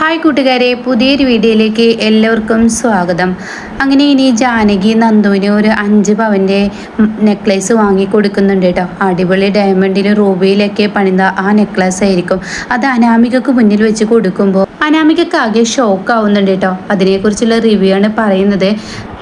Hi കൂട്ടുകാരെ പുതിയൊരു വീഡിയോയിലേക്ക് എല്ലാവർക്കും സ്വാഗതം. അങ്ങനെ ഇനി ജാനകി നന്ദുവിന് ഒരു അഞ്ച് പവന്റെ നെക്ലേസ് വാങ്ങി കൊടുക്കുന്നുണ്ട് കേട്ടോ. അടിപൊളി ഡയമണ്ടിൽ റൂബിയിലൊക്കെ പണിത ആ നെക്ലേസ് ആയിരിക്കും. അത് അനാമികക്ക് മുന്നിൽ വെച്ച് കൊടുക്കുമ്പോൾ അനാമികക്ക് ആകെ ഷോക്ക് ആവുന്നുണ്ട് കേട്ടോ. അതിനെക്കുറിച്ചുള്ള റിവ്യൂ ആണ് പറയുന്നത്.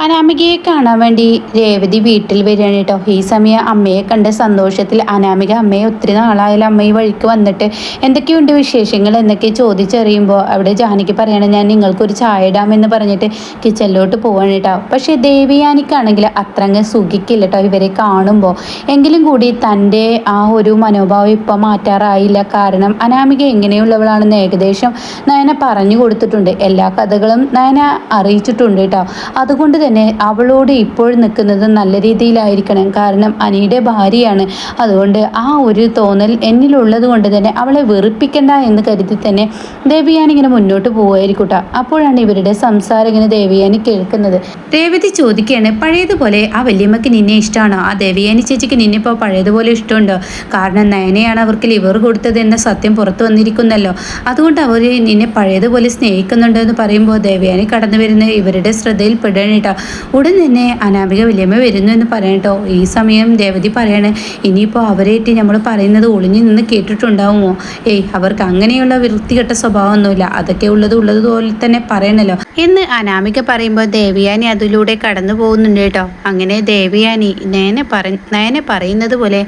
അനാമികയെ കാണാൻ വേണ്ടി രേവതി വീട്ടിൽ വരികയാണ് കേട്ടോ. ഈ സമയം അമ്മയെ കണ്ട സന്തോഷത്തിൽ അനാമിക അമ്മയെ ഒത്തിരി നാളായാലും അമ്മ ഈ വഴിക്ക് വന്നിട്ട്. എന്തൊക്കെയുണ്ട് വിശേഷങ്ങൾ? എന്നൊക്കെ ചോദിച്ചറിയുമ്പോൾ അവിടെ ജാനകി പറയണം ഞാൻ നിങ്ങൾക്കൊരു ചായ ഇടാമെന്ന് പറഞ്ഞിട്ട് കിച്ചണിലോട്ട് പോവാണ് കേട്ടോ. പക്ഷെ ദേവിയാനിക്കാണെങ്കിൽ അത്രങ്ങ് സുഖിക്കില്ല കേട്ടോ ഇവരെ കാണുമ്പോൾ. എങ്കിലും കൂടി തന്റെ ആ ഒരു മനോഭാവം ഇപ്പം മാറ്റാറായില്ല. കാരണം അനാമിക എങ്ങനെയുള്ളവളാണെന്ന് ഏകദേശം നയന പറഞ്ഞു കൊടുത്തിട്ടുണ്ട്. എല്ലാ കഥകളും നയന അറിയിച്ചിട്ടുണ്ട് കേട്ടോ. അതുകൊണ്ട് തന്നെ അവളോട് ഇപ്പോൾ നിൽക്കുന്നത് നല്ല രീതിയിലായിരിക്കണം. കാരണം അനിയുടെ ഭാര്യയാണ്. അതുകൊണ്ട് ആ ഒരു തോന്നൽ എന്നിലുള്ളത് കൊണ്ട് തന്നെ അവളെ വെറുപ്പിക്കണ്ട എന്ന് കരുതി തന്നെ ദേവിയാനി ഇങ്ങനെ മുന്നോട്ട് പോവായിരിക്കൂട്ട കേട്ടോ അപ്പോഴാണ് ഇവരുടെ സംസാരം ഇങ്ങനെ ദേവിയാനി കേൾക്കുന്നത്. രേവതി ചോദിക്കുകയാണ് പഴയതുപോലെ ആ വല്യമ്മക്ക് നിന്നെ ഇഷ്ടമാണോ ആ ദേവിയാനി ചേച്ചിക്ക് നിന്നെ ഇപ്പോൾ പഴയതുപോലെ ഇഷ്ടമുണ്ടോ? കാരണം നയനയാണ് അവർക്ക് ലിവർ കൊടുത്തത് എന്ന സത്യം പുറത്തു വന്നിരിക്കുന്നല്ലോ. അതുകൊണ്ട് അവർ നിന്നെ പഴയതുപോലെ സ്നേഹിക്കുന്നുണ്ടോ എന്ന് പറയുമ്പോൾ ദേവിയാനി കടന്നു വരുന്ന ഇവരുടെ ശ്രദ്ധയിൽ പെടുകയാണ് ഉടൻ തന്നെ അനാമിക വല്യമ്മ വരുന്നു എന്ന് പറയട്ടോ ഈ സമയം രേവതി പറയണേ ഇനിയിപ്പോൾ അവരേറ്റ് നമ്മൾ പറയുന്നത് ഒളിഞ്ഞു നിന്ന് കേട്ടിട്ടുണ്ടാവുമോ? ഏയ് അവർക്ക് അങ്ങനെയുള്ള വൃത്തികെട്ട സ്വഭാവമൊന്നുമില്ല. അതൊക്കെ ഉള്ളത് ഉള്ളതുപോലെ തന്നെ പറയണല്ലോ. എന്ന് അനാമിക പറയുമ്പോൾ ദേവിയാനി അതിലൂടെ കടന്നു പോകുന്നുണ്ട് കേട്ടോ. അങ്ങനെ ദേവിയാനി നേനെ പറ നേനെ പറയുന്നത് പോലെ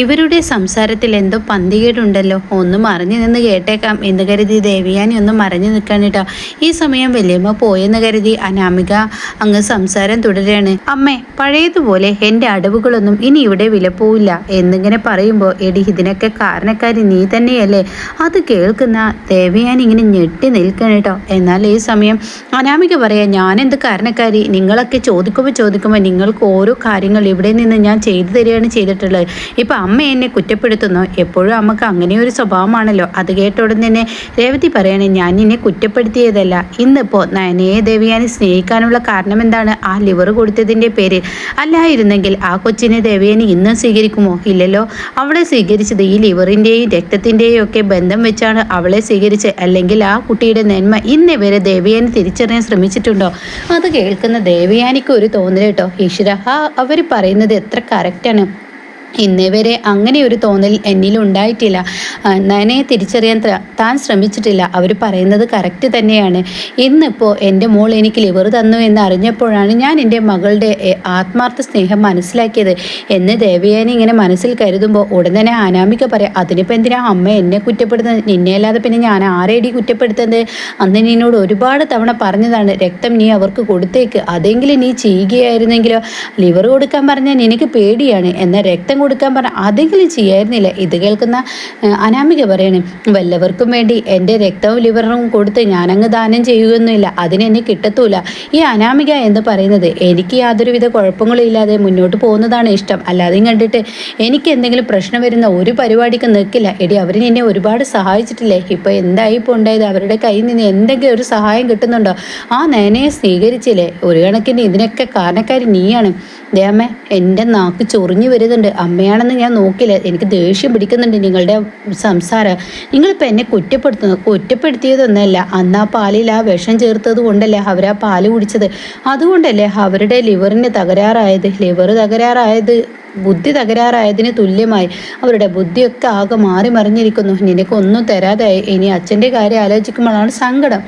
ഇവരുടെ സംസാരത്തിൽ എന്തോ പന്തികേടുണ്ടല്ലോ. ഒന്നും മറിഞ്ഞു നിന്ന് കേട്ടേക്കാം എന്ന് കരുതി ദേവിയാനി ഒന്നും മറിഞ്ഞു നിൽക്കാൻ കേട്ടോ. ഈ സമയം വലിയമ്മ പോയെന്ന് കരുതി അനാമിക അങ്ങ് സംസാരം തുടരുകയാണ്. അമ്മേ പഴയതുപോലെ എന്റെ അടവുകളൊന്നും ഇനി ഇവിടെ വില പോവില്ല എന്നിങ്ങനെ പറയുമ്പോൾ എടി ഇതിനൊക്കെ കാരണക്കാരി നീ തന്നെയല്ലേ? അത് കേൾക്കുന്ന ദേവിയാനി ഇങ്ങനെ ഞെട്ടി നിൽക്കണം കേട്ടോ എന്നാൽ ഈ സമയം അനാമിക പറയാം ഞാനെന്ത് കാരണക്കാരി? നിങ്ങളൊക്കെ ചോദിക്കുമ്പോൾ ചോദിക്കുമ്പോൾ നിങ്ങൾക്ക് ഓരോ കാര്യങ്ങൾ ഇവിടെ നിന്ന് ഞാൻ ചെയ്തു തരികയാണ് ചെയ്തിട്ടുള്ളത്. ഇപ്പം അമ്മ എന്നെ കുറ്റപ്പെടുത്തുന്നു. എപ്പോഴും അമ്മയ്ക്ക് അങ്ങനെ ഒരു സ്വഭാവമാണല്ലോ. അത് കേട്ട ഉടൻ തന്നെ രേവതി പറയണേ ഞാൻ നിന്നെ കുറ്റപ്പെടുത്തിയതല്ല. ഇന്നിപ്പോൾ നയനയെ ദേവിയാനെ സ്നേഹിക്കാനുള്ള കാരണം എന്താണ്? ആ ലിവർ കൊടുത്തതിന്റെ പേര്. അല്ലായിരുന്നെങ്കിൽ ആ കൊച്ചിനെ ദേവിയാനി ഇന്നും സ്വീകരിക്കുമോ? ഇല്ലല്ലോ. അവളെ സ്വീകരിച്ചത് ഈ ലിവറിന്റെയും രക്തത്തിന്റെയും ഒക്കെ ബന്ധം വെച്ചാണ് അവളെ സ്വീകരിച്ച് അല്ലെങ്കിൽ ആ കുട്ടിയുടെ നന്മ ഇന്നിവരെ വരെ ദേവിയാനി തിരിച്ചറിയാൻ ശ്രമിച്ചിട്ടുണ്ടോ? അത് കേൾക്കുന്ന ദേവയാനിക്ക് ഒരു തോന്നൽ കേട്ടോ ഈശ്വര. ആ അവർ പറയുന്നത് എത്ര കറക്റ്റാണ് ഇന്നേ വരെ അങ്ങനെ ഒരു തോന്നൽ എന്നിൽ ഉണ്ടായിട്ടില്ല. നനയെ തിരിച്ചറിയാൻ താൻ ശ്രമിച്ചിട്ടില്ല. അവർ പറയുന്നത് കറക്റ്റ് തന്നെയാണ്. ഇന്നിപ്പോൾ എന്റെ മോൾ എനിക്ക് ലിവർ തന്നു എന്ന് അറിഞ്ഞപ്പോഴാണ് ഞാൻ എന്റെ മകളുടെ ആത്മാർത്ഥ സ്നേഹം മനസ്സിലാക്കിയത്. എന്ന് ദേവയാനി ഇങ്ങനെ മനസ്സിൽ കരുതുമ്പോൾ ഉടൻ തന്നെ അനാമിക പറയാം അതിനിപ്പോൾ എന്തിനാ അമ്മ എന്നെ കുറ്റപ്പെടുത്തുന്നത്? നിന്നെ അല്ലാതെ പിന്നെ ഞാൻ ആരേടി കുറ്റപ്പെടുത്തുന്നത്? അന്ന് നിന്നോട് ഒരുപാട് തവണ പറഞ്ഞതാണ് രക്തം നീ അവർക്ക് കൊടുത്തേക്ക്. അതെങ്കിലും നീ ചെയ്യുകയായിരുന്നെങ്കിലോ? ലിവർ കൊടുക്കാൻ പറഞ്ഞാൽ നിനക്ക് പേടിയാണ്. എന്നാൽ രക്തം കൊടുക്കാൻ പറഞ്ഞ അതെങ്കിലും ചെയ്യായിരുന്നില്ല. ഇത് കേൾക്കുന്ന അനാമിക പറയണേ വല്ലവർക്കും വേണ്ടി എന്റെ രക്തവും ലിവറും കൊടുത്ത് ഞാനങ്ങ് ദാനം ചെയ്യുകയൊന്നുമില്ല. അതിനെന്നെ കിട്ടത്തൂല. ഈ അനാമിക എന്ന് പറയുന്നത് എനിക്ക് യാതൊരുവിധ കുഴപ്പങ്ങളും ഇല്ലാതെ മുന്നോട്ട് പോകുന്നതാണ് ഇഷ്ടം. അല്ലാതെയും കണ്ടിട്ട് എനിക്ക് എന്തെങ്കിലും പ്രശ്നം വരുന്ന ഒരു പരിപാടിക്ക് നിൽക്കില്ല. എടി അവർ എന്നെ ഒരുപാട് സഹായിച്ചിട്ടില്ലേ? ഇപ്പോൾ എന്തായി ഇപ്പോൾ ഉണ്ടായത് അവരുടെ കയ്യിൽ നിന്ന് എന്തെങ്കിലും ഒരു സഹായം കിട്ടുന്നുണ്ടോ? ആ നേനയെ സ്വീകരിച്ചില്ലേ ഒരു കണക്കിന് ഇതിനൊക്കെ കാരണക്കാരി നീയാണ്. ദേമ്മേ എന്റെ നാക്ക് ചൊറിഞ്ഞു വരുന്നുണ്ട്. അമ്മയാണെന്ന് ഞാൻ നോക്കില്ല. എനിക്ക് ദേഷ്യം പിടിക്കുന്നുണ്ട് നിങ്ങളുടെ സംസാരം. നിങ്ങളിപ്പോൾ എന്നെ കുറ്റപ്പെടുത്തുന്നത് കുറ്റപ്പെടുത്തിയതൊന്നല്ല. അന്ന് ആ പാലിൽ ആ വിഷം ചേർത്തത് കൊണ്ടല്ലേ അവർ ആ പാൽ കുടിച്ചത്. അതുകൊണ്ടല്ലേ അവരുടെ ലിവറിന് തകരാറായത്. ലിവർ തകരാറായത് ബുദ്ധി തകരാറായതിന് തുല്യമായി. അവരുടെ ബുദ്ധിയൊക്കെ ആകെ മാറി മറിഞ്ഞിരിക്കുന്നു നിനക്കൊന്നും തരാതെ ഇനി അച്ഛന്റെ കാര്യം ആലോചിക്കുമ്പോഴാണ് സങ്കടം.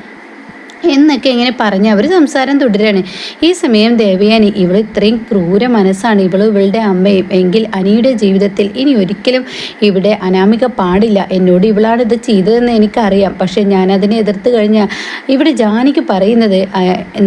എന്നൊക്കെ ഇങ്ങനെ പറഞ്ഞ് അവർ സംസാരം തുടരുകയാണ് ഈ സമയം ദേവയാനി ഇവൾ ഇത്രയും ക്രൂര മനസ്സാണ്. ഇവൾ ഇവളുടെ അമ്മയും എങ്കിൽ അനിയുടെ ജീവിതത്തിൽ ഇനി ഒരിക്കലും ഇവിടെ അനാമിക പാടില്ല. എന്നോട് ഇവളാണ് ഇത് ചെയ്തതെന്ന് എനിക്കറിയാം. പക്ഷേ ഞാൻ അതിനെ എതിർത്ത് കഴിഞ്ഞാൽ ഇവിടെ ജാനിക്ക് പറയുന്നത്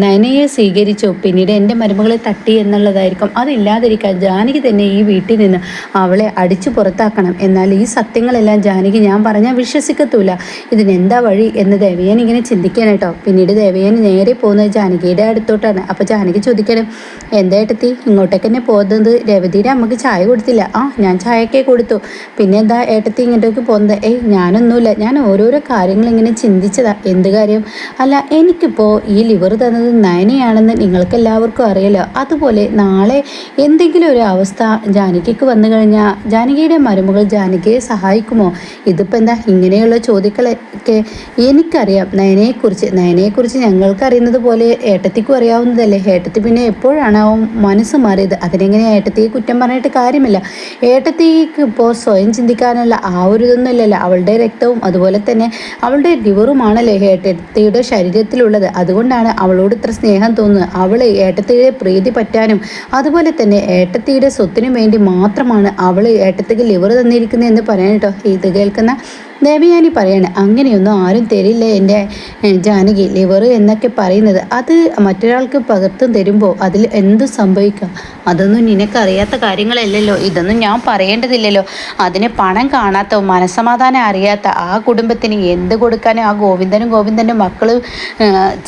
നനയെ സ്വീകരിച്ചു പിന്നീട് എന്റെ മരുമകളെ തട്ടി എന്നുള്ളതായിരിക്കും. അതില്ലാതിരിക്കാൻ ജാനകി തന്നെ ഈ വീട്ടിൽ നിന്ന് അവളെ അടിച്ചു പുറത്താക്കണം. എന്നാൽ ഈ സത്യങ്ങളെല്ലാം ജാനകി ഞാൻ പറഞ്ഞാൽ വിശ്വസിക്കത്തൂല. ഇതിനെന്താ വഴി എന്ന് ദേവിയാൻ ഇങ്ങനെ ചിന്തിക്കാൻ കേട്ടോ. പിന്നീട് ദേവയാനി നേരെ പോകുന്നത് ജാനകിയുടെ അടുത്തോട്ടാണ്. അപ്പോൾ ജാനകി ചോദിക്കണം എന്താ ഏട്ടത്തി ഇങ്ങോട്ടേക്ക് തന്നെ പോകുന്നത് രവതിയുടെ അമ്മയ്ക്ക് ചായ കൊടുത്തില്ല. ആ ഞാൻ ചായയൊക്കെ കൊടുത്തു. പിന്നെ എന്താ ഏട്ടത്തി ഇങ്ങോട്ടേക്ക് പോകുന്നത്? ഏയ് ഞാനൊന്നുമില്ല. ഞാൻ ഓരോരോ കാര്യങ്ങൾ ഇങ്ങനെ ചിന്തിച്ചതാ. എന്ത് കാര്യം? അല്ല എനിക്കിപ്പോൾ ഈ ലിവർ തന്നത് നയനയാണെന്ന് നിങ്ങൾക്ക് എല്ലാവർക്കും അറിയാലോ. അതുപോലെ നാളെ എന്തെങ്കിലും ഒരു അവസ്ഥ ജാനകിക്ക് വന്നു കഴിഞ്ഞാൽ ജാനകിയുടെ മരുമകൾ ജാനകിയെ സഹായിക്കുമോ? ഇതിപ്പോൾ എന്താ ഇങ്ങനെയുള്ള ചോദ്യങ്ങളൊക്കെ എനിക്കറിയാം നയനയെക്കുറിച്ച്. നയനയെക്കുറിച്ച് ഞങ്ങൾക്ക് അറിയുന്നത് പോലെ ഏട്ടത്തിക്കും അറിയാവുന്നതല്ലേ. ഏട്ടത്തി പിന്നെ എപ്പോഴാണ് മനസ്സ് മാറിയത്. അതിനെങ്ങനെ ഏട്ടത്തിയെ കുറ്റം പറഞ്ഞിട്ട് കാര്യമില്ല. ഏട്ടത്തിക്ക് ഇപ്പോൾ സ്വയം ചിന്തിക്കാനുള്ള ആ ഒരു ഇതൊന്നുമില്ലല്ലോ അവളുടെ രക്തവും അതുപോലെ തന്നെ അവളുടെ ലിവറുമാണല്ലേ ഏട്ടത്തിയുടെ ശരീരത്തിലുള്ളത്. അതുകൊണ്ടാണ് അവളോട് ഇത്ര സ്നേഹം തോന്നുന്നത്. അവൾ ഏട്ടത്തിയുടെ പ്രീതി പറ്റാനും അതുപോലെ തന്നെ ഏട്ടത്തിയുടെ സ്വത്തിനും വേണ്ടി മാത്രമാണ് അവൾ ഏട്ടത്തിക്ക് ലിവർ തന്നിരിക്കുന്നത് എന്ന് പറയാൻ കേട്ടോ. ഇത് കേൾക്കുന്ന ദേവയാനി പറയാണ് അങ്ങനെയൊന്നും ആരും തരില്ല എന്റെ ജാനകി. ലിവർ എന്നൊക്കെ പറയുന്നത് അത് മറ്റൊരാൾക്ക് പകർത്തും തരുമ്പോൾ അതിൽ എന്ത് സംഭവിക്കാം? അതൊന്നും നിനക്കറിയാത്ത കാര്യങ്ങളല്ലല്ലോ. ഇതൊന്നും ഞാൻ പറയേണ്ടതില്ലല്ലോ. അതിന് പണം കാണാത്ത മനസ്സമാധാനം അറിയാത്ത ആ കുടുംബത്തിന് എന്ത് കൊടുക്കാനും ആ ഗോവിന്ദനും ഗോവിന്ദന്റെ മക്കൾ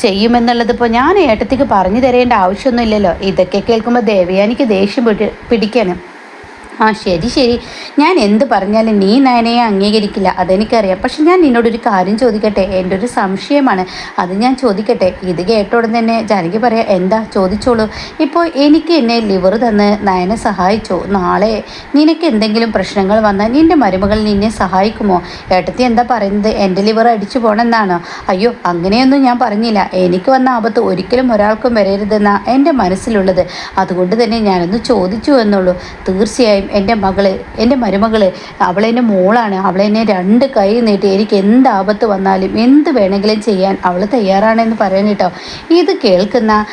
ചെയ്യുമെന്നുള്ളത് ഇപ്പോൾ ഞാൻ ഏട്ടത്തിക്ക് പറഞ്ഞു തരേണ്ട ആവശ്യമൊന്നുമില്ലല്ലോ. ഇതൊക്കെ കേൾക്കുമ്പോൾ ദേവയാനിക്ക് ദേഷ്യം പിടി പിടിക്കാനും ആ ശരി ശരി. ഞാൻ എന്ത് പറഞ്ഞാലും നീ നയനയെ അംഗീകരിക്കില്ല. അതെനിക്കറിയാം. പക്ഷെ ഞാൻ നിന്നോടൊരു കാര്യം ചോദിക്കട്ടെ? എന്റെ ഒരു സംശയമാണ്. അത് ഞാൻ ചോദിക്കട്ടെ? ഇത് കേട്ട ഉടൻ തന്നെ ജാനകി പറയാം എന്താ? ചോദിച്ചോളൂ. ഇപ്പോൾ എനിക്ക് എന്നെ ലിവർ തന്ന് നയനെ സഹായിച്ചോ? നാളെ നിനക്ക് എന്തെങ്കിലും പ്രശ്നങ്ങൾ വന്നാൽ നിന്റെ മരുമകൾ നിന്നെ സഹായിക്കുമോ? ഏട്ടത്തി എന്താ പറയുന്നത്? എന്റെ ലിവർ അടിച്ചു പോകണമെന്നാണോ അയ്യോ അങ്ങനെയൊന്നും ഞാൻ പറഞ്ഞില്ല. എനിക്ക് വന്ന ആപത്ത് ഒരിക്കലും ഒരാൾക്കും വരരുതെന്നാണ് എന്റെ മനസ്സിലുള്ളത്. അതുകൊണ്ട് തന്നെ ഞാനൊന്ന് ചോദിച്ചു എന്നുള്ളൂ. തീർച്ചയായും എന്റെ മകൾ എന്റെ മരുമകൾ അവളെന്റെ മോളാണ് അവളെന്നെ രണ്ട് കൈ നീട്ടി എനിക്ക് എന്ത് ആപത്ത് വന്നാലും എന്ത് വേണമെങ്കിലും ചെയ്യാൻ അവൾ തയ്യാറാണെന്ന് പറയാൻ കേട്ടോ. ഇത് കേൾക്കുന്ന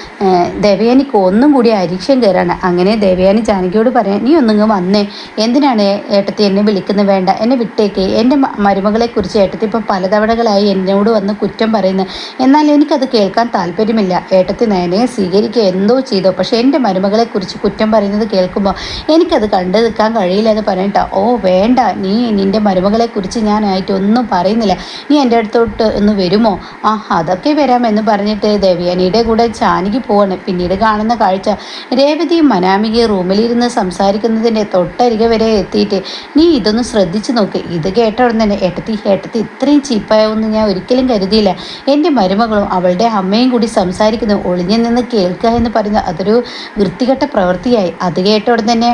ദേവയാനിക്ക് ഒന്നും കൂടി അരിക്ഷം കയറാണ്. അങ്ങനെ ദേവയാനി ജാനകിയോട് പറയാൻ നീ ഒന്നിങ്ങ് വന്നേ. എന്തിനാണ് ഏട്ടത്തി എന്നെ വിളിക്കുന്നത്? വേണ്ട. എന്നെ വിട്ടേക്ക്. എന്റെ മരുമകളെക്കുറിച്ച് ഏട്ടത്തി ഇപ്പോൾ പലതവണകളായി എന്നോട് വന്ന് കുറ്റം പറയുന്നത് എന്നാൽ എനിക്കത് കേൾക്കാൻ താല്പര്യമില്ല. ഏട്ടത്തി നയനയെ സ്വീകരിക്കുക എന്തോ ചെയ്തോ. പക്ഷേ എന്റെ മരുമകളെക്കുറിച്ച് കുറ്റം പറയുന്നത് കേൾക്കുമ്പോൾ എനിക്കത് കണ്ടു നിൽക്കാൻ കഴിയില്ല എന്ന് പറഞ്ഞിട്ടാ ഓ വേണ്ട നീ നിന്റെ മരുമകളെക്കുറിച്ച് ഞാനായിട്ട് ഒന്നും പറയുന്നില്ല. നീ എന്റെ അടുത്തോട്ട് ഒന്ന് വരുമോ? ആ അതൊക്കെ വരാം എന്ന് പറഞ്ഞിട്ട് ദേവയാനിയുടെ കൂടെ ചാനിക്ക് പോവാണ്. പിന്നീട് കാണുന്ന കാഴ്ച രേവതി മനാമികയും റൂമിലിരുന്ന് സംസാരിക്കുന്നതിന്റെ തൊട്ടരികെ വരെ എത്തിയിട്ട് നീ ഇതൊന്ന് ശ്രദ്ധിച്ചു നോക്ക്. ഇത് കേട്ട ഉടൻ തന്നെ ഏട്ടത്തി ഏട്ടത്തി ഇത്രയും ചീപ്പാവുമെന്ന് ഞാൻ ഒരിക്കലും കരുതിയില്ല. എന്റെ മരുമകളും അവളുടെ അമ്മയും കൂടി സംസാരിക്കുന്നു. ഒളിഞ്ഞു നിന്ന് കേൾക്കുക എന്ന് പറയുന്നത് അതൊരു വൃത്തികെട്ട പ്രവൃത്തിയായി. അത് കേട്ട ഉടൻ തന്നെ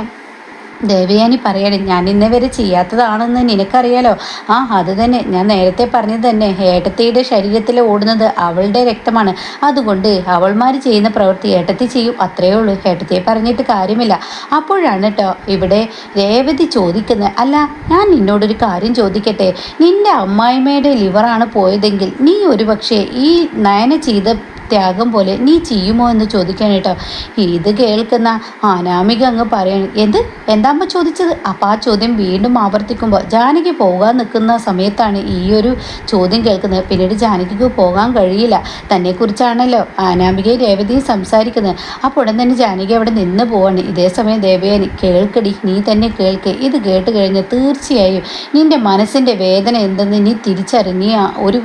ദേവയാനി പറയണേ ഞാൻ ഇന്ന് വരെ ചെയ്യാത്തതാണെന്ന് നിനക്കറിയാലോ? ആ അത് തന്നെ. ഞാൻ നേരത്തെ പറഞ്ഞത് തന്നെ. ഏട്ടത്തിയുടെ ശരീരത്തിൽ ഓടുന്നത് അവളുടെ രക്തമാണ്. അതുകൊണ്ട് അവൾമാർ ചെയ്യുന്ന പ്രവൃത്തി ഏട്ടത്തി ചെയ്യും. അത്രയേ ഉള്ളൂ. ഏട്ടത്തിയെ പറഞ്ഞിട്ട് കാര്യമില്ല. അപ്പോഴാണ് കേട്ടോ ഇവിടെ രേവതി ചോദിക്കുന്നത് അല്ല ഞാൻ നിന്നോടൊരു കാര്യം ചോദിക്കട്ടെ? നിന്റെ അമ്മായിമ്മയുടെ ലിവറാണ് പോയതെങ്കിൽ നീ ഒരു പക്ഷേ ഈ നയന ചെയ്ത ത്യാഗം പോലെ നീ ചെയ്യുമോ എന്ന് ചോദിക്കാൻ കേട്ടോ. ഇത് കേൾക്കുന്ന അനാമിക അങ്ങ് പറയണം എന്ത്? എന്താമ്മ ചോദിച്ചത്? അപ്പം ആ ചോദ്യം വീണ്ടും ആവർത്തിക്കുമ്പോൾ ജാനകി പോകാൻ നിൽക്കുന്ന സമയത്താണ് ഈ ഒരു ചോദ്യം കേൾക്കുന്നത്. പിന്നീട് ജാനകിക്ക് പോകാൻ കഴിയില്ല. തന്നെക്കുറിച്ചാണല്ലോ അനാമികയും രേവതിയും സംസാരിക്കുന്നത്. അപ്പോൾ ഉടൻ തന്നെ ജാനകി അവിടെ നിന്ന് പോവാണ്. ഇതേ സമയം ദേവയാനി കേൾക്കടി നീ തന്നെ കേൾക്ക്. ഇത് കേട്ട് കഴിഞ്ഞ് തീർച്ചയായും നിന്റെ മനസ്സിന്റെ വേദന എന്തെന്ന് നീ തിരിച്ചറിഞ്ഞ് ഒരു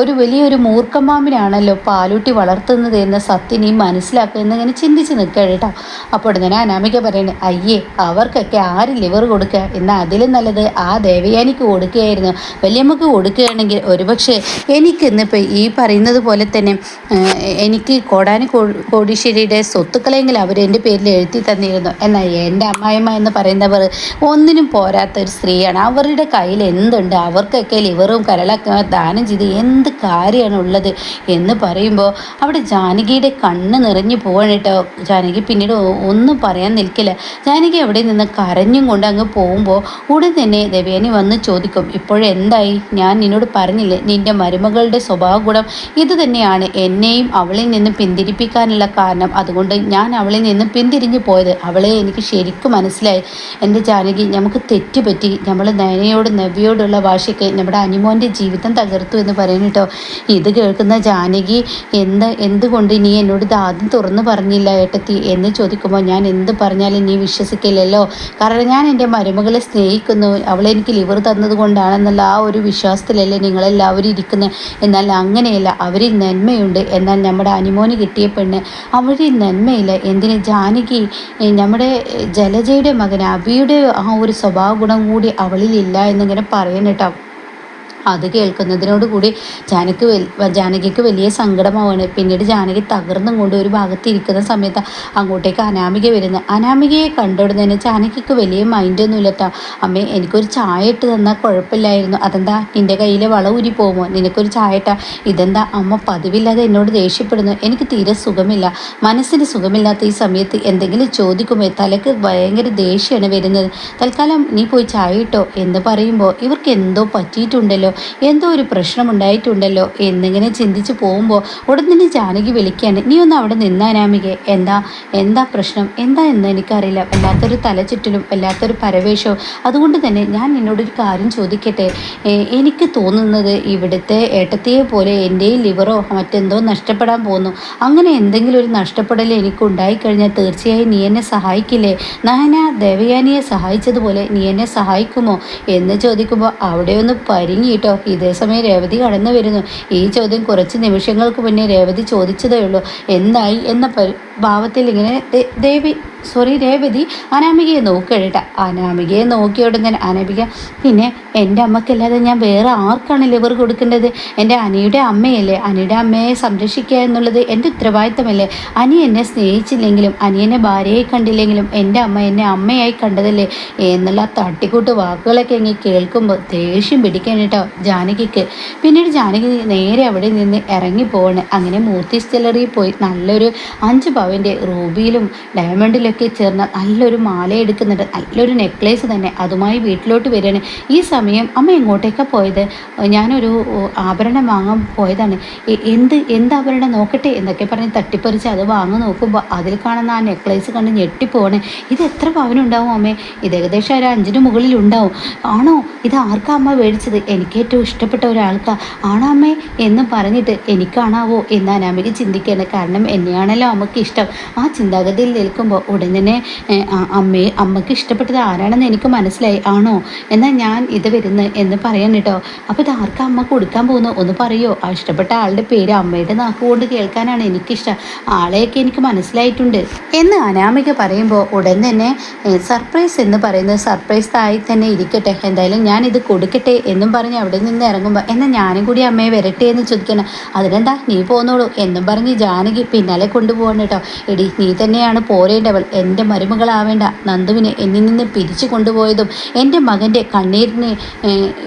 ഒരു വലിയൊരു മൂർഖമാമിനാണല്ലോ പാലൂട്ടി വളർത്തുന്നത് എന്ന സത്യം നീ മനസ്സിലാക്കുക എന്നിങ്ങനെ ചിന്തിച്ച് നിൽക്കുക കേട്ടോ. അപ്പോൾ ഞാൻ അനാമിക പറയുന്നത് അയ്യേ അവർക്കൊക്കെ ആര് ലിവർ കൊടുക്കുക? എന്നാൽ അതിലും നല്ലത് ആ ദേവയാനിക്ക് കൊടുക്കുകയായിരുന്നു. വല്യമ്മക്ക് കൊടുക്കുകയാണെങ്കിൽ ഒരുപക്ഷെ എനിക്ക് ഇന്നിപ്പോൾ ഈ പറയുന്നത് പോലെ തന്നെ എനിക്ക് കോടാനി കോടീശ്വരിയുടെ സ്വത്തുക്കളെങ്കിലും അവർ എന്റെ പേരിൽ എഴുതി തന്നിരുന്നു. എന്നാൽ എന്റെ അമ്മായിമ്മ എന്ന് പറയുന്നവർ ഒന്നിനും പോരാത്ത ഒരു സ്ത്രീയാണ്. അവരുടെ കയ്യിൽ എന്തുണ്ട്? അവർക്കൊക്കെ ലിവറും കരളൊക്കെ ദാനം ചെയ്ത് എന്ത് കാര്യമാണ് ഉള്ളത് എന്ന് പറയുമ്പോൾ അവിടെ ജാനകിയുടെ കണ്ണ് നിറഞ്ഞു പോവാണ് കേട്ടോ ജാനകി പിന്നീട് ഒന്നും പറയാൻ നിൽക്കില്ല. ജാനകി അവിടെ നിന്ന് കരഞ്ഞും കൊണ്ട് അങ്ങ് പോകുമ്പോൾ ഉടൻ തന്നെ ദേവയാനി വന്ന് ചോദിക്കും ഇപ്പോഴെന്തായി ഞാൻ നിന്നോട് പറഞ്ഞില്ലേ നിന്റെ മരുമകളുടെ സ്വഭാവ ഗുണം ഇത് തന്നെയാണ്. എന്നെയും അവളിൽ നിന്ന് പിന്തിരിപ്പിക്കാനുള്ള കാരണം അതുകൊണ്ട് ഞാൻ അവളിൽ നിന്ന് പിന്തിരിഞ്ഞു പോയത്. അവളെ എനിക്ക് ശരിക്കും മനസ്സിലായി. എന്റെ ജാനകി നമുക്ക് തെറ്റുപറ്റി. നമ്മൾ നയനയോട് നവ്യോടുള്ള ഭാഷയ്ക്ക് നമ്മുടെ അനുമോന്റെ ജീവിതം തകർത്തു എന്ന് പറയുന്നു കേട്ടോ ഇത് കേൾക്കുന്ന ജാനകി എന്ത് എന്താ എന്തുകൊണ്ട് നീ എന്നോട് ഇത് ആദ്യം തുറന്നു പറഞ്ഞില്ല ഏട്ടത്തി എന്ന് ചോദിക്കുമ്പോൾ ഞാൻ എന്ത് പറഞ്ഞാലും നീ വിശ്വസിക്കില്ലല്ലോ. കാരണം ഞാൻ എന്റെ മരുമകളെ സ്നേഹിക്കുന്നു. അവളെനിക്ക് ലിവർ തന്നതുകൊണ്ടാണെന്നുള്ള ആ ഒരു വിശ്വാസത്തിലല്ലേ നിങ്ങളെല്ലാവരും ഇരിക്കുന്നത് എന്നാൽ അങ്ങനെയല്ല അവരിൽ നന്മയുണ്ട്. എന്നാൽ നമ്മുടെ അനുമോന് കിട്ടിയ പെണ്ണ് അവരിൽ നന്മയില്ല. എന്തിന്? ജാനകി നമ്മുടെ ജലജയുടെ മകൻ അബിയുടെ ആ ഒരു സ്വഭാവ ഗുണം കൂടി അവളിലില്ല എന്നിങ്ങനെ പറയണേട്ടോ. അത് കേൾക്കുന്നതിനോട് കൂടി ജാനകി ജാനകിക്ക് വലിയ സങ്കടമാവാണ് പിന്നീട് ജാനകി തകർന്നും കൊണ്ട് ഒരു ഭാഗത്ത് ഇരിക്കുന്ന സമയത്ത് അങ്ങോട്ടേക്ക് അനാമിക വരുന്നത് അനാമികയെ കണ്ടോടുന്ന തന്നെ ജാനകിക്ക് വലിയ മൈൻഡൊന്നും ഇല്ലട്ടോ അമ്മേ എനിക്കൊരു ചായ ഇട്ട് തന്നാൽ കുഴപ്പമില്ലായിരുന്നു. അതെന്താ? നിന്റെ കയ്യിലെ വള ഊരി പോകുമോ നിനക്കൊരു ചായ ഇട്ടാ ഇതെന്താ? അമ്മ പതിവില്ലാതെ എന്നോട് ദേഷ്യപ്പെടുന്നു. എനിക്ക് തീരെ സുഖമില്ല. മനസ്സിന് സുഖമില്ലാത്ത ഈ സമയത്ത് എന്തെങ്കിലും ചോദിക്കുമ്പോൾ തലക്ക് ഭയങ്കര ദേഷ്യമാണ് വരുന്നത്. തൽക്കാലം നീ പോയി ചായ ഇട്ടോ എന്ന് പറയുമ്പോൾ ഇവർക്ക് എന്തോ പറ്റിയിട്ടുണ്ടല്ലോ. ഉണ്ടല്ലോ? എന്തോ ഒരു പ്രശ്നം ഉണ്ടായിട്ടുണ്ടല്ലോ? എന്നിങ്ങനെ ചിന്തിച്ച് പോകുമ്പോൾ ഉടൻ തന്നെ ജാനകി വിളിക്കുകയാണ് നീ ഒന്ന് അവിടെ നിന്നാനാമികെ എന്താ? എന്താ പ്രശ്നം? എന്താ എന്ന് എനിക്കറിയില്ല. വല്ലാത്തൊരു തലചുറ്റലും വല്ലാത്തൊരു പരവേഷവും. അതുകൊണ്ട് തന്നെ ഞാൻ നിന്നോടൊരു കാര്യം ചോദിക്കട്ടെ? എനിക്ക് തോന്നുന്നത് ഇവിടുത്തെ ഏട്ടത്തിയെ പോലെ എന്റെയും ലിവറോ മറ്റെന്തോ നഷ്ടപ്പെടാൻ പോകുന്നു. അങ്ങനെ എന്തെങ്കിലും ഒരു നഷ്ടപ്പെടൽ എനിക്ക് ഉണ്ടായിക്കഴിഞ്ഞാൽ തീർച്ചയായും നീ എന്നെ സഹായിക്കില്ലേ? നാന ദേവയാനിയെ സഹായിച്ചതുപോലെ നീ എന്നെ സഹായിക്കുമോ? എന്ന് ചോദിക്കുമ്പോൾ അവിടെ ഒന്ന് പരിങ്ങി കേട്ടോ. ഇതേ സമയം രേവതി കടന്നു വരുന്നു. ഈ ചോദ്യം കുറച്ച് നിമിഷങ്ങൾക്ക് മുന്നേ രേവതി ചോദിച്ചതേ ഉള്ളൂ. എന്നായി എന്ന ഭാവത്തിൽ ഇങ്ങനെ ദേവി സോറി രേവതി അനാമികയെ നോക്കഴിട്ട അനാമികയെ നോക്കിയോടുങ്ങനെ അനാമിക പിന്നെ എന്റെ അമ്മക്കല്ലാതെ ഞാൻ വേറെ ആർക്കാണ് ലിവർ കൊടുക്കേണ്ടത്? എന്റെ അനിയുടെ അമ്മയല്ലേ? അനിയുടെ അമ്മയെ സംരക്ഷിക്കുക എന്നുള്ളത് എന്റെ ഉത്തരവാദിത്തമല്ലേ? അനി എന്നെ സ്നേഹിച്ചില്ലെങ്കിലും അനിയനെ ഭാര്യയായി കണ്ടില്ലെങ്കിലും എന്റെ അമ്മ എന്നെ അമ്മയായി കണ്ടതല്ലേ? എന്നുള്ള തട്ടിക്കൂട്ട് വാക്കുകളൊക്കെ ഇങ്ങനെ കേൾക്കുമ്പോൾ ദേഷ്യം പിടിക്കാൻ കേട്ടോ ജാനകിക്ക്. പിന്നീട് ജാനകി നേരെ അവിടെ നിന്ന് ഇറങ്ങി പോവാണ്. അങ്ങനെ മൂർത്തി സ്റ്റെലറിയിൽ പോയി. നല്ലൊരു അഞ്ച് പവന്റെ റൂബിയിലും ഡയമണ്ടിലൊക്കെ ചേർന്ന നല്ലൊരു മാല എടുക്കുന്നുണ്ട് നല്ലൊരു നെക്ലേസ് തന്നെ അതുമായി വീട്ടിലോട്ട് വരികയാണ്. ഈ സമയം അമ്മ എങ്ങോട്ടേക്കാണ് പോയത്? ഞാനൊരു ആഭരണം വാങ്ങാൻ പോയതാണ്. എന്ത് എന്ത് ആഭരണം നോക്കട്ടെ എന്നൊക്കെ പറഞ്ഞ് തട്ടിപ്പറിച്ച് അത് വാങ്ങി നോക്കുമ്പോൾ അതിൽ കാണുന്ന ആ നെക്ലേസ് കണ്ട് ഞെട്ടിപ്പോണ് ഇത് എത്ര പവനുണ്ടാവും അമ്മേ? ഇത് ഏകദേശം ഒരു അഞ്ചിന് മുകളിൽ ഉണ്ടാവും. ആണോ? ഇത് ആർക്കാ അമ്മ മേടിച്ചത്? എനിക്ക് ഏറ്റവും ഇഷ്ടപ്പെട്ട ഒരാൾക്കാ. ആണോ അമ്മേ? എന്ന് പറഞ്ഞിട്ട് എനിക്കാണാവോ എന്ന് അനാമിക ചിന്തിക്കുകയാണ്. കാരണം എന്നെയാണല്ലോ അമ്മയ്ക്ക് ഇഷ്ടം. ആ ചിന്താഗതിയിൽ നിൽക്കുമ്പോൾ ഉടൻ തന്നെ അമ്മയെ അമ്മയ്ക്ക് ഇഷ്ടപ്പെട്ടത് ആരാണെന്ന് എനിക്ക് മനസ്സിലായി. ആണോ? എന്നാൽ ഞാൻ ഇത് വരുന്നത് എന്ന് പറയാൻ കേട്ടോ. അപ്പോൾ ഇത് ആർക്കാ അമ്മ കൊടുക്കാൻ പോകുന്നു ഒന്ന് പറയോ? ആ ഇഷ്ടപ്പെട്ട ആളുടെ പേര് അമ്മയുടെ നാക്കുകൊണ്ട് കേൾക്കാനാണ് എനിക്കിഷ്ടം. ആളെയൊക്കെ എനിക്ക് മനസ്സിലായിട്ടുണ്ട്. എന്ന് അനാമിക പറയുമ്പോൾ ഉടൻ തന്നെ സർപ്രൈസ് എന്ന് പറയുന്നത് സർപ്രൈസ് ആയി തന്നെ ഇരിക്കട്ടെ. എന്തായാലും ഞാൻ ഇത് കൊടുക്കട്ടെ എന്നും പറഞ്ഞ് അവിടെ നിന്ന് ഇറങ്ങുമ്പോൾ എന്നാൽ ഞാനും കൂടി അമ്മയെ വരട്ടെ എന്ന് ചോദിക്കണം. അതിനെന്താ? നീ പോന്നോളൂ എന്നും പറഞ്ഞ് ജാനകി പിന്നാലെ കൊണ്ടുപോകണം കേട്ടോ. എടി നീ തന്നെയാണ് പോരേണ്ടവൾ. എന്റെ മരുമകളാവേണ്ട. നന്ദുവിനെ എന്നിൽ നിന്ന് പിരിച്ചു കൊണ്ടുപോയതും എന്റെ മകന്റെ കണ്ണീരിന്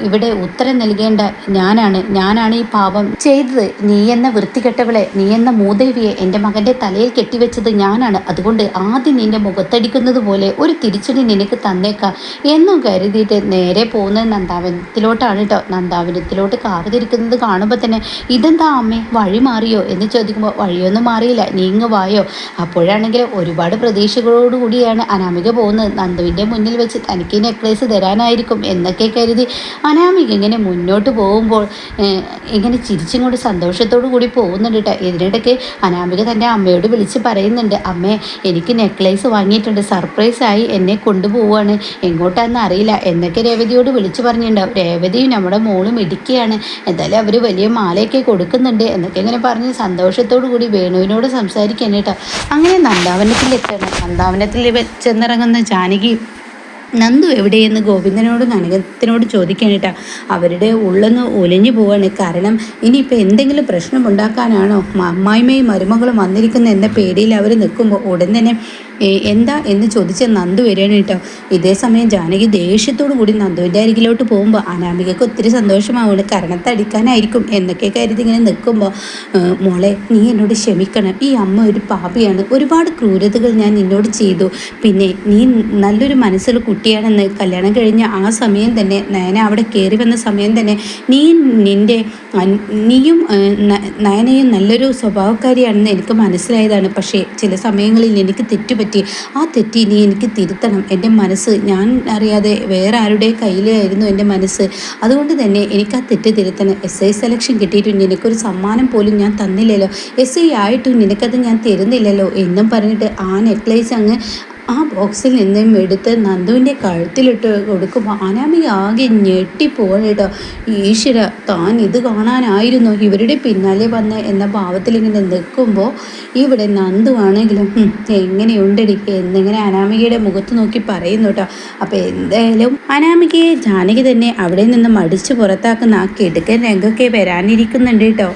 ഇവിടെ ഉത്തരം നൽകേണ്ട ഞാനാണ്. ഞാനാണ് ഈ പാപം ചെയ്തത്. നീ എന്ന വൃത്തികെട്ടവളെ നീ എന്ന മൂദേവിയെ എന്റെ മകന്റെ തലയിൽ കെട്ടിവെച്ചത് ഞാനാണ്. അതുകൊണ്ട് ആദ്യം നിന്റെ മുഖത്തടിക്കുന്നത് പോലെ ഒരു തിരിച്ചടി നിനക്ക് തന്നേക്കാം എന്നും കരുതിയിട്ട് നേരെ പോകുന്നത് നന്ദാവനത്തിലോട്ടാണ് കേട്ടോ. നന്ദാവനത്തിലോട്ട് കാറ് തിരിക്കുന്നത് കാണുമ്പോൾ തന്നെ ഇതെന്താ അമ്മേ? വഴി മാറിയോ? എന്ന് ചോദിക്കുമ്പോൾ വഴിയൊന്നും മാറിയില്ല. നീങ്ങ് വായോ അപ്പോഴാണെങ്കിൽ ഒരുപാട് പ്രതീക്ഷകളോടുകൂടിയാണ് അനാമിക പോകുന്നത്. നന്ദുവിന്റെ മുന്നിൽ വെച്ച് തനിക്ക് നെക്ലേസ് തരാനായിരിക്കും എന്നൊക്കെ കരുതി അനാമിക ഇങ്ങനെ മുന്നോട്ട് പോകുമ്പോൾ ഇങ്ങനെ ചിരിച്ചും കൊണ്ട് സന്തോഷത്തോടു കൂടി പോകുന്നുണ്ട് കേട്ടോ ഇതിനിടയ്ക്ക് അനാമിക തന്റെ അമ്മയോട് വിളിച്ച് പറയുന്നുണ്ട് അമ്മേ എനിക്ക് നെക്ലേസ് വാങ്ങിയിട്ടുണ്ട്. സർപ്രൈസായി എന്നെ കൊണ്ടുപോവുകയാണ്. എങ്ങോട്ടാണെന്ന് അറിയില്ല. എന്നൊക്കെ രേവതിയോട് വിളിച്ചു പറഞ്ഞിട്ടുണ്ടാവും. രേവതിയും നമ്മുടെ മോളും ഇടുക്കിയാണ്. എന്തായാലും അവർ വലിയ മാലയൊക്കെ കൊടുക്കുന്നുണ്ട് എന്നൊക്കെ ഇങ്ങനെ പറഞ്ഞ് സന്തോഷത്തോടു കൂടി വേണുവിനോട് സംസാരിക്കാൻ കേട്ടോ അങ്ങനെ നന്ദാവനത്തിലെത്തണം നന്ദാവനത്തിൽ ചെന്നിറങ്ങുന്ന ജാനകി നന്ദു എവിടെയെന്ന് ഗോവിന്ദനോട് നനകത്തിനോട് ചോദിക്കാനിട്ടാ അവരുടെ ഉള്ളെന്ന് ഒലിഞ്ഞു പോവാണ്. കാരണം ഇനിയിപ്പോൾ എന്തെങ്കിലും പ്രശ്നമുണ്ടാക്കാനാണോ അമ്മായിമ്മയും മരുമകളും വന്നിരിക്കുന്ന എന്ന പേടിയിൽ അവർ നിൽക്കുമ്പോൾ ഉടൻ തന്നെ എന്താ എന്ന് ചോദിച്ച നന്ദു വരികയാണ് കേട്ടോ. ഇതേ സമയം ജാനകി ദേഷ്യത്തോടു കൂടി നന്ദുവിന്റെ അരികിലോട്ട് പോകുമ്പോൾ അനാമികക്ക് ഒത്തിരി സന്തോഷമാവുകയാണ് കരണത്തടിക്കാനായിരിക്കും എന്നൊക്കെ കരുതി ഇങ്ങനെ നിൽക്കുമ്പോൾ മോളെ നീ എന്നോട് ക്ഷമിക്കണം. ഈ അമ്മ ഒരു പാപിയാണ്. ഒരുപാട് ക്രൂരതകൾ ഞാൻ നിന്നോട് ചെയ്തു. പിന്നെ നീ നല്ലൊരു മനസ്സുള്ള കുട്ടിയാണെന്ന് കല്യാണം കഴിഞ്ഞ ആ സമയം തന്നെ നയന അവിടെ കയറി വന്ന സമയം തന്നെ നീ നിന്റെ നീയും നയനയും നല്ലൊരു സ്വഭാവക്കാരിയാണെന്ന് എനിക്ക് മനസ്സിലായതാണ്. പക്ഷേ ചില സമയങ്ങളിൽ എനിക്ക് തെറ്റുപറ്റി പറ്റി. ആ തെറ്റി ഇനി എനിക്ക് തിരുത്തണം. എന്റെ മനസ്സ് ഞാൻ അറിയാതെ വേറെ ആരുടെ കയ്യിലായിരുന്നു എന്റെ മനസ്സ്. അതുകൊണ്ട് തന്നെ എനിക്ക് ആ തെറ്റ് തിരുത്തണം. എസ് ഐ സെലക്ഷൻ കിട്ടിയിട്ടും നിനക്കൊരു സമ്മാനം പോലും ഞാൻ തന്നില്ലല്ലോ. എസ് ഐ ആയിട്ടും നിനക്കത് ഞാൻ തരുന്നില്ലല്ലോ എന്നും പറഞ്ഞിട്ട് ആ നെക്ലേസ് അങ്ങ് ആ ബോക്സിൽ നിന്നും എടുത്ത് നന്ദുവിന്റെ കഴുത്തിലിട്ട് കൊടുക്കുമ്പോൾ അനാമിക ആകെ ഞെട്ടിപ്പോവാണ് കേട്ടോ. ഈശ്വര താൻ ഇത് കാണാനായിരുന്നു. ഇവരുടെ പിന്നാലെ വന്ന് എന്ന ഭാവത്തിൽ ഇങ്ങനെ നിൽക്കുമ്പോൾ ഇവിടെ നന്ദു ആണെങ്കിലും "ഹും, എങ്ങനെയുണ്ടടി? എന്നിങ്ങനെ അനാമികയുടെ മുഖത്ത് നോക്കി പറയുന്നു കേട്ടോ. അപ്പോൾ എന്തായാലും അനാമികയെ ജാനകി തന്നെ അവിടെ നിന്ന് മടിച്ച് പുറത്താക്കുന്ന ആ കിടുക്കൻ രംഗമൊക്കെ വരാനിരിക്കുന്നുണ്ട് കേട്ടോ.